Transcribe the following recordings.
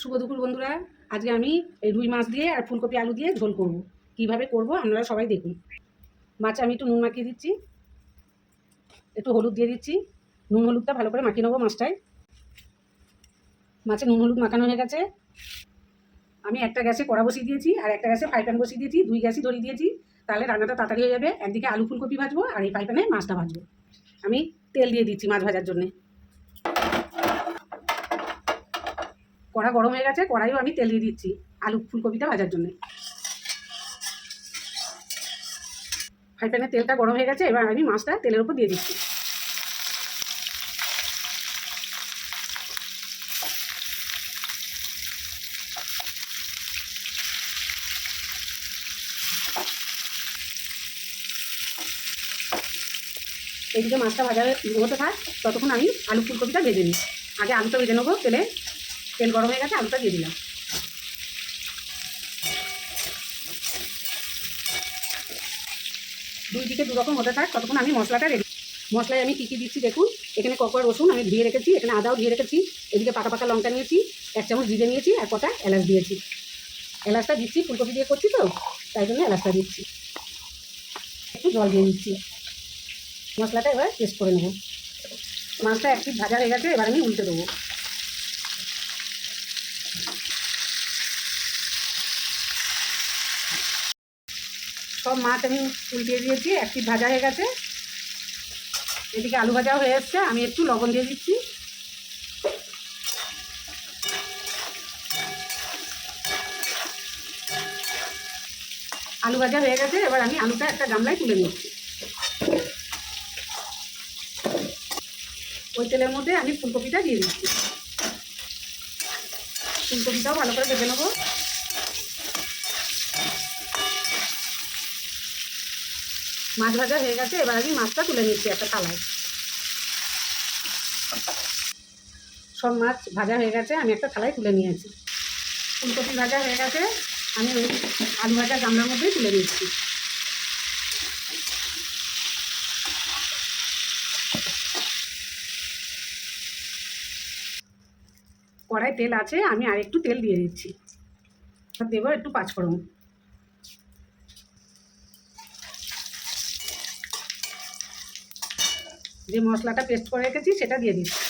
শুভ দুপুর বন্ধুরা। আজকে আমি এই রুই মাছ দিয়ে আর ফুলকপি আলু দিয়ে ঝোল করব। কীভাবে করব আপনারা সবাই দেখুন। মাছে আমি একটু নুন মাখিয়ে দিচ্ছি। একটু হলুদ দিয়ে দিচ্ছি। নুন হলুদটা ভালো করে মাখিয়ে নেব মাছটায়। মাছে নুন হলুদ মাখানো হয়ে গেছে। আমি একটা গ্যাসে কড়া বসিয়ে দিয়েছি আর একটা গ্যাসে ফ্রাই প্যান বসিয়ে দিয়েছি। দুই গ্যাসই ধরিয়ে দিয়েছি। তাহলে রান্নাটা তাড়াতাড়ি হয়ে যাবে। একদিকে আলু ফুলকপি ভাজবো আর এই ফ্রাই প্যানে মাছটা ভাজবো। আমি তেল দিয়ে দিচ্ছি মাছ ভাজার জন্যে। কড়া গরম হয়ে গেছে, কড়াইও আমি তেল দিয়ে দিচ্ছি আলু ফুলকপিটা ভাজার জন্য। ফ্রাই প্যানে তেলটা গরম হয়ে গেছে, এবার আমি মাছটা তেলের উপর দিয়ে দিচ্ছি। এইদিকে মাছটা ভাজা হতে থাক, ততক্ষণ আমি আলু ফুলকপিটা ভেজে নিই আগে আলুটা ভেজে নেব তেলে। তেল গরম হয়ে গেছে, আলুটা দিয়ে দিলাম। দুই দিকে দুরকম হতে থাক, ততক্ষণ আমি মশলাটা রেডি মশলায় আমি কী কী দিচ্ছি দেখুন। এখানে ককর, রসুন আমি ধুয়ে রেখেছি, এখানে আদাও ধুয়ে রেখেছি, এদিকে পাকা পাকা লঙ্কা নিয়েছি, এক চামচ জিরে নিয়েছি, আর কটা এলাচ দিয়েছি। এলাচটা দিচ্ছি, ফুলকপি দিয়ে করছি তো, তাই জন্য এলাচটা দিচ্ছি। একটু জল দিয়ে দিচ্ছি মশলাটা এবার পেস্ট করে নেব। মাছটা এক ভাজা হয়ে গেছে, এবার আমি উল্টে দেবো। সব মাছ আমি উল্টিয়ে দিয়েছি, একটি ভাজা হয়ে গেছে। এদিকে আলু ভাজাও হয়ে এসছে, আমি একটু লবণ দিয়ে দিচ্ছি। আলু ভাজা হয়ে গেছে, এবার আমি আলুটা একটা গামলায় তুলে নিচ্ছি। ওই তেলের মধ্যে আমি ফুলকপিটা দিয়ে দিচ্ছি। ফুলকপিটাও ভালো করে ভেজে নেব। মাছ ভাজা হয়ে গেছে, এবার আমি মাছটা তুলে নিচ্ছি একটা থালায়। সব মাছ ভাজা হয়ে গেছে, আমি একটা থালায় তুলে নিয়েছি। ফুলকপি ভাজা হয়ে গেছে, আমি ওই আলু ভাজা গামলার মধ্যেই তুলে নিচ্ছি। কড়াই তেল আছে, আমি আর একটু তেল দিয়ে দিচ্ছি। দেবো একটু পাঁচফোড়ন। যে মশলাটা পেস্ট করে রেখেছি, সেটা দিয়ে দিচ্ছি।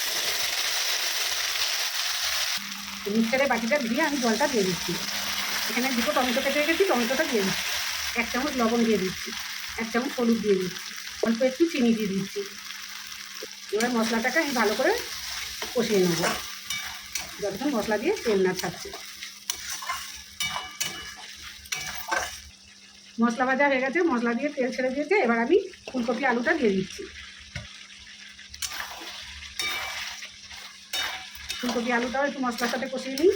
মিক্সারে বাটিটা দিয়ে আমি জলটা দিয়ে দিচ্ছি। এখানে দুটো টমেটো কেটে রেখেছি, টমেটোটা দিয়ে দিচ্ছি। এক চামচ লবণ দিয়ে দিচ্ছি, এক চামচ হলুদ দিয়ে দিচ্ছি, অল্প একটু চিনি দিয়ে দিচ্ছি। এবার মশলাটাকে আমি ভালো করে কষিয়ে নেব। যতক্ষণ মশলা দিয়ে তেল না ছাড়ছে। মশলা ভাজা হয়ে গেছে, মশলা দিয়ে তেল ছেড়ে দিয়েছে, এবার আমি ফুলকপি আলুটা দিয়ে দিচ্ছি। ফুলকপি আলুটাও একটু মশলার সাথে কষিয়ে নিই।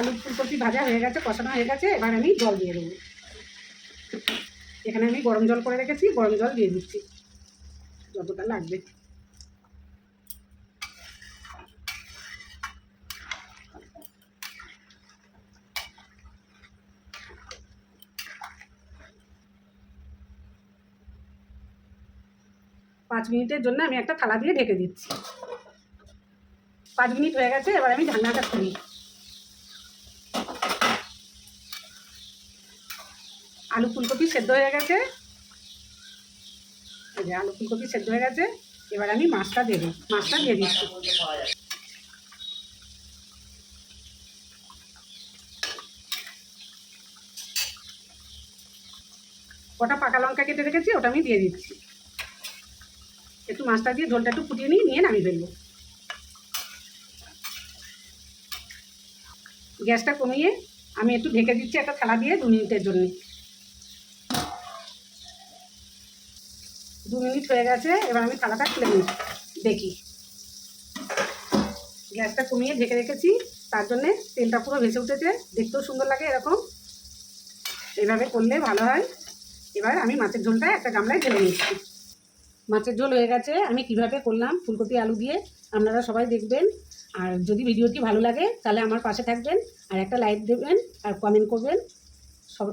আলু ফুলকপি ভাজা হয়ে গেছে, কষানো হয়ে গেছে, এবার আমি জল দিয়ে দেবো। এখানে আমি গরম জল করে রেখেছি, গরম জল দিয়ে দিচ্ছি, যতটা লাগবে। পাঁচ মিনিটের জন্য আমি একটা থালা দিয়ে ঢেকে দিচ্ছি। পাঁচ মিনিট হয়ে গেছে, এবার আমি ঢাকনাটা খুলি। আলু ফুলকপি সেদ্ধ হয়ে গেছে। এই যে আলু ফুলকপি সেদ্ধ হয়ে গেছে, এবার আমি মাছটা দেবো মাছটা দিয়ে দিচ্ছি। কটা পাকা লঙ্কা কেটে রেখেছি, ওটা আমি দিয়ে দিচ্ছি। একটু মাছটা দিয়ে ঝোলটা একটু ফুটিয়ে নিয়ে নিয়ে নামিয়ে ফেলব। গ্যাসটা কমিয়ে আমি একটু ঢেকে দিচ্ছি একটা থালা দিয়ে দু মিনিটের জন্য। দু মিনিট হয়ে গেছে, এবার আমি থালাটা খুলে নিই, দেখি। গ্যাসটা কমিয়ে ঢেকে রেখেছি, তার জন্যে তেলটা পুরো ভেসে উঠেছে, দেখতেও সুন্দর লাগে এরকম। এইভাবে করলে ভালো হয়। এবার আমি মাছের ঝোলটা একটা গামলায় ঢেলে নিচ্ছি। মাছের ঝোল হয়ে গেছে। আমি কীভাবে করলাম? ফুলকপি, আলু দিয়ে আপনারা সবাই দেখবেন। আর যদি ভিডিওটি ভালো লাগে, তাহলে আমার পাশে থাকবেন। আর একটা লাইক দেবেন আর কমেন্ট করবেন। সব